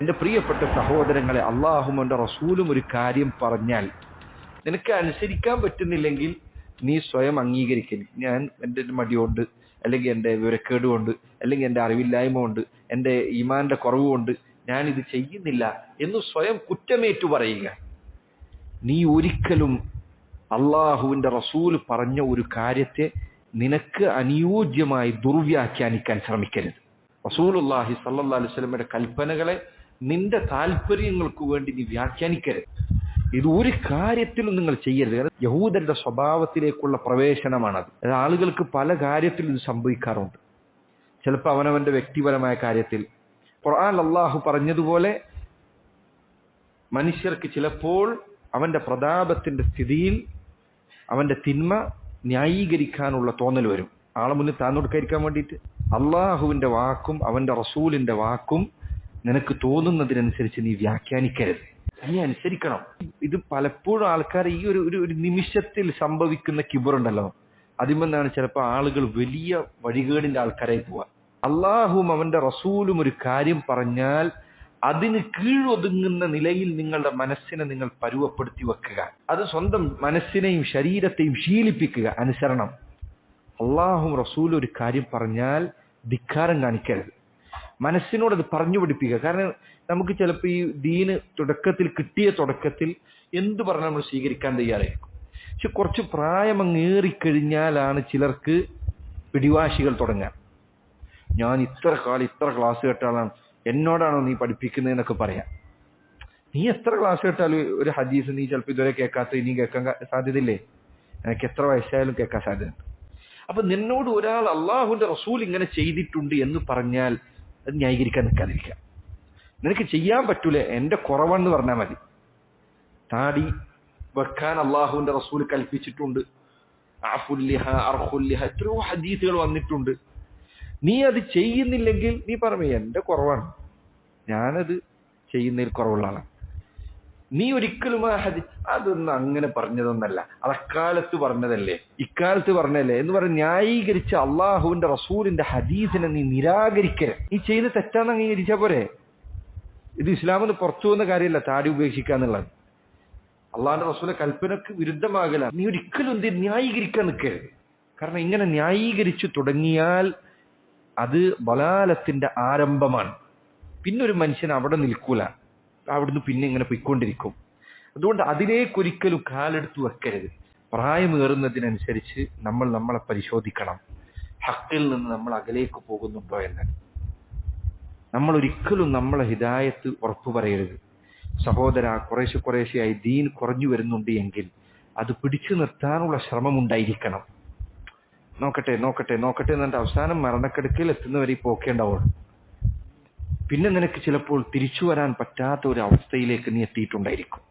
എന്റെ പ്രിയപ്പെട്ട സഹോദരങ്ങളെ അള്ളാഹുമന്റെ റസൂലും ഒരു കാര്യം പറഞ്ഞാൽ നിനക്ക് അനുസരിക്കാൻ പറ്റുന്നില്ലെങ്കിൽ നീ സ്വയം അംഗീകരിക്കൽ ഞാൻ എന്റെ മടിയുണ്ട് അല്ലെങ്കിൽ എന്റെ വിവരക്കേട് കൊണ്ട് അല്ലെങ്കിൽ എന്റെ അറിവില്ലായ്മ കൊണ്ട് എന്റെ ഈമാന്റെ കുറവ് കൊണ്ട് ഞാൻ ഇത് ചെയ്യുന്നില്ല എന്ന് സ്വയം കുറ്റമേറ്റു പറയുക. നീ ഒരിക്കലും അള്ളാഹുവിന്റെ റസൂൽ പറഞ്ഞ ഒരു കാര്യത്തെ നിനക്ക് അനുയോജ്യമായി ദുർവ്യാഖ്യാനിക്കാൻ ശ്രമിക്കരുത്. അള്ളാഹി അലൈഹി അലൈവലമയുടെ കൽപ്പനകളെ നിന്റെ താല്പര്യങ്ങൾക്ക് വേണ്ടി നീ വ്യാഖ്യാനിക്കരുത്. ഇത് ഒരു കാര്യത്തിലും നിങ്ങൾ ചെയ്യരുത്. യഹൂദരുടെ സ്വഭാവത്തിലേക്കുള്ള പ്രവേശനമാണത്. അത് ആളുകൾക്ക് പല കാര്യത്തിലും ഇത് സംഭവിക്കാറുണ്ട്. ചിലപ്പോൾ അവനവന്റെ വ്യക്തിപരമായ കാര്യത്തിൽ. ഖുർആൻ അള്ളാഹു പറഞ്ഞതുപോലെ മനുഷ്യർക്ക് ചിലപ്പോൾ അവന്റെ പ്രതാപത്തിന്റെ സ്ഥിതിയിൽ അവന്റെ തിന്മ ന്യായീകരിക്കാനുള്ള തോന്നൽ വരും. ആളെ മുന്നിൽ താന്നൊടുക്കാതിരിക്കാൻ വേണ്ടിയിട്ട്. അള്ളാഹുവിന്റെ വാക്കും അവന്റെ റസൂലിന്റെ വാക്കും നിനക്ക് തോന്നുന്നതിനനുസരിച്ച് നീ വ്യാഖ്യാനിക്കരുത്. നീ അനുസരിക്കണം. ഇത് പലപ്പോഴും ആൾക്കാർ ഈ ഒരു ഒരു നിമിഷത്തിൽ സംഭവിക്കുന്ന കിബറുണ്ടല്ലോ. അതിമെന്നാണ് ചിലപ്പോൾ ആളുകൾ വലിയ വഴികേടിന്റെ ആൾക്കാരായി പോവാ അള്ളാഹും അവന്റെ റസൂലും ഒരു കാര്യം പറഞ്ഞാൽ അതിന് കീഴൊതുങ്ങുന്ന നിലയിൽ നിങ്ങളുടെ മനസ്സിനെ നിങ്ങൾ പരുവപ്പെടുത്തി വെക്കുക. അത് സ്വന്തം മനസ്സിനെയും ശരീരത്തെയും ശീലിപ്പിക്കുക അനുസരണം. അള്ളാഹും റസൂലും ഒരു കാര്യം പറഞ്ഞാൽ ധിക്കാരം കാണിക്കരുത്. മനസ്സിനോട് അത് പറഞ്ഞു പഠിപ്പിക്കുക. കാരണം നമുക്ക് ചിലപ്പോൾ ഈ ദീന് തുടക്കത്തിൽ കിട്ടിയ തുടക്കത്തിൽ എന്ത് പറഞ്ഞാൽ നമ്മൾ സ്വീകരിക്കാൻ തയ്യാറായിരിക്കും. പക്ഷെ കുറച്ച് പ്രായം അങ്ങേറിക്കഴിഞ്ഞാലാണ് ചിലർക്ക് പിടിവാശികൾ തുടങ്ങാൻ. ഞാൻ ഇത്ര കാലം ഇത്ര ക്ലാസ് കേട്ടാലാണ് എന്നോടാണോ നീ പഠിപ്പിക്കുന്നതെന്നൊക്കെ പറയാം നീ എത്ര ക്ലാസ് കേട്ടാലും ഒരു ഹദീസ് നീ ചിലപ്പോൾ ഇതുവരെ കേൾക്കാത്ത ഇനി കേൾക്കാൻ സാധ്യതയില്ലേ? എനിക്ക് എത്ര വയസ്സായാലും കേൾക്കാൻ സാധ്യതയുണ്ട്. അപ്പൊ നിന്നോട് ഒരാൾ അള്ളാഹുന്റെ റസൂൽ ഇങ്ങനെ ചെയ്തിട്ടുണ്ട് എന്ന് പറഞ്ഞാൽ അത് ന്യായീകരിക്കാൻ നിൽക്കാതിരിക്കുക. നിനക്ക് ചെയ്യാൻ പറ്റൂലേ എന്റെ കുറവെന്ന് പറഞ്ഞാൽ മതി. താടി വെക്കാൻ അള്ളാഹുവിന്റെ റസൂൽ കൽപ്പിച്ചിട്ടുണ്ട്. ആഫുല്ലിഹ അർഹുല്ലിഹ എത്രയോ ഹദീസുകൾ വന്നിട്ടുണ്ട്. നീ അത് ചെയ്യുന്നില്ലെങ്കിൽ നീ പറഞ്ഞു എന്റെ കുറവാണ്. ഞാനത് ചെയ്യുന്നതിൽ കുറവുള്ള ആളാണ്. നീ ഒരിക്കലും ആ അതൊന്നും അങ്ങനെ പറഞ്ഞതൊന്നല്ല. അത് അക്കാലത്ത് പറഞ്ഞതല്ലേ? ഇക്കാലത്ത് പറഞ്ഞതല്ലേ? എന്ന് പറഞ്ഞ് ന്യായീകരിച്ച് അള്ളാഹുവിന്റെ റസൂലിന്റെ ഹദീസിനെ നീ നിരാകരിക്കരുത്. നീ ചെയ്ത് തെറ്റാന്ന് അംഗീകരിച്ചാ പോരെ? ഇത് ഇസ്ലാമിന് പുറത്തു വന്ന കാര്യമല്ല താടി ഉപേക്ഷിക്കുക എന്നുള്ളത്. അള്ളാഹിന്റെ റസൂലെ കൽപ്പനക്ക് വിരുദ്ധമാകല. നീ ഒരിക്കലും എന്ത് ന്യായീകരിക്കാൻ നിൽക്കരുത്. കാരണം ഇങ്ങനെ ന്യായീകരിച്ചു തുടങ്ങിയാൽ അത് ബലാലത്തിന്റെ ആരംഭമാണ്. പിന്നൊരു മനുഷ്യൻ അവിടെ നിൽക്കൂല. അവിടുന്ന് പിന്നെ ഇങ്ങനെ പൊയ്ക്കൊണ്ടിരിക്കും. അതുകൊണ്ട് അതിലേക്കൊരിക്കലും കാലെടുത്ത് വെക്കരുത്. പ്രായമേറുന്നതിനനുസരിച്ച് നമ്മൾ നമ്മളെ പരിശോധിക്കണം. ഹക്കിൽ നിന്ന് നമ്മൾ അകലേക്ക് പോകുന്നുണ്ടോ എന്ന്. നമ്മൾ ഒരിക്കലും നമ്മളെ ഹിതായത്ത് ഉറപ്പു പറയരുത്. സഹോദര കുറേശ്ശെ കുറേശ്ശെയായി ദീൻ കുറഞ്ഞു വരുന്നുണ്ട് എങ്കിൽ അത് പിടിച്ചു നിർത്താനുള്ള ശ്രമം ഉണ്ടായിരിക്കണം നോക്കട്ടെ നോക്കട്ടെ നോക്കട്ടെ എന്നിട്ട് അവസാനം മരണക്കെടുക്കൽ എത്തുന്നവരെ പോക്കേണ്ടാവുള്ളൂ പിന്നെ നിനക്ക് ചിലപ്പോൾ തിരിച്ചു വരാൻ പറ്റാത്ത ഒരു അവസ്ഥയിലേക്ക് നീ എത്തിയിട്ടുണ്ടായിരിക്കും.